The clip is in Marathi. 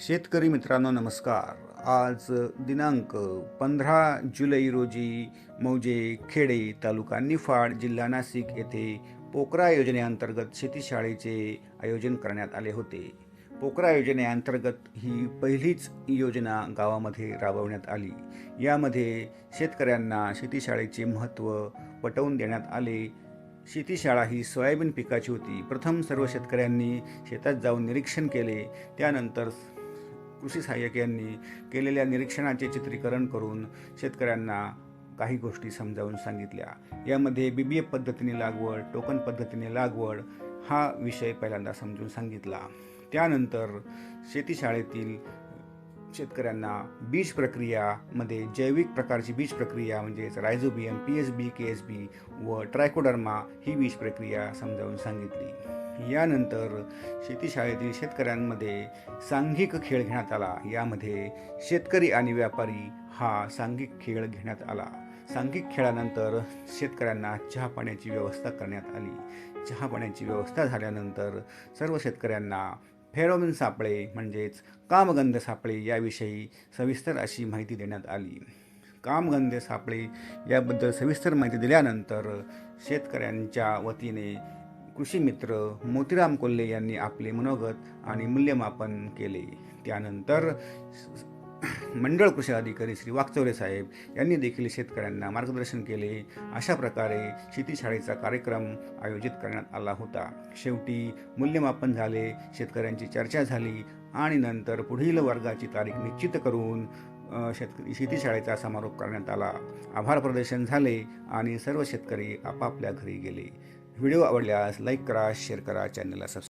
शेतकरी मित्रांनो नमस्कार. आज दिनांक पंधरा जुलै रोजी मौजे खेडे तालुका निफाड जिल्हा नाशिक येथे पोकरा योजनेअंतर्गत शेतीशाळेचे आयोजन करण्यात आले होते. पोकरा योजनेअंतर्गत ही पहिलीच योजना गावामध्ये राबवण्यात आली. यामध्ये शेतकऱ्यांना शेतीशाळेचे महत्त्व पटवून देण्यात आले. शेतीशाळा ही सोयाबीन पिकाची होती. प्रथम सर्व शेतकऱ्यांनी शेतात जाऊन निरीक्षण केले. त्यानंतर कृषी सहाय्यक यांनी केलेल्या निरीक्षणाचे चित्रीकरण करून शेतकऱ्यांना काही गोष्टी समजावून सांगितल्या. यामध्ये बी बी एफ पद्धतीने लागवड टोकन पद्धतीने लागवड हा विषय पहिल्यांदा समजून सांगितला. त्यानंतर शेतीशाळेतील शेतकऱ्यांना बीज प्रक्रियामध्ये जैविक प्रकारची बीज प्रक्रिया म्हणजेच rhizobium P S B K S B व ट्रायकोडर्मा ही बीज प्रक्रिया समजावून सांगितली. यानंतर शेतीशाळेतील शेतकऱ्यांमध्ये सांघिक खेळ घेण्यात आला. यामध्ये शेतकरी आणि व्यापारी हा सांघिक खेळ घेण्यात आला. सांघिक खेळानंतर शेतकऱ्यांना चहा पाण्याची व्यवस्था करण्यात आली. चहा पाण्याची व्यवस्था झाल्यानंतर सर्व शेतकऱ्यांना फेरोमिन सापळे म्हणजेच कामगंध सापळे याविषयी सविस्तर अशी माहिती देण्यात आली. कामगंध सापळे याबद्दल सविस्तर माहिती दिल्यानंतर शेतकऱ्यांच्या वतीने कृषी मित्र मोतीराम कोल्हे यांनी आपले मनोगत आणि मूल्यमापन केले. त्यानंतर मंडळ कृषी अधिकारी श्री वाकचौरे साहेब यांनी देखील शेतकऱ्यांना मार्गदर्शन केले. अशा प्रकारे शेतीशाळेचा कार्यक्रम आयोजित करण्यात आला होता. शेवटी मूल्यमापन झाले शेतकऱ्यांची चर्चा झाली आणि नंतर पुढील वर्गाची तारीख निश्चित करून शेतकरी शेतीशाळेचा समारोप करण्यात आला. आभार प्रदर्शन झाले आणि सर्व शेतकरी आपापल्या घरी गेले. व्हिडिओ आवडल्यास लाईक करा शेअर करा चॅनलला सबस्क्राईब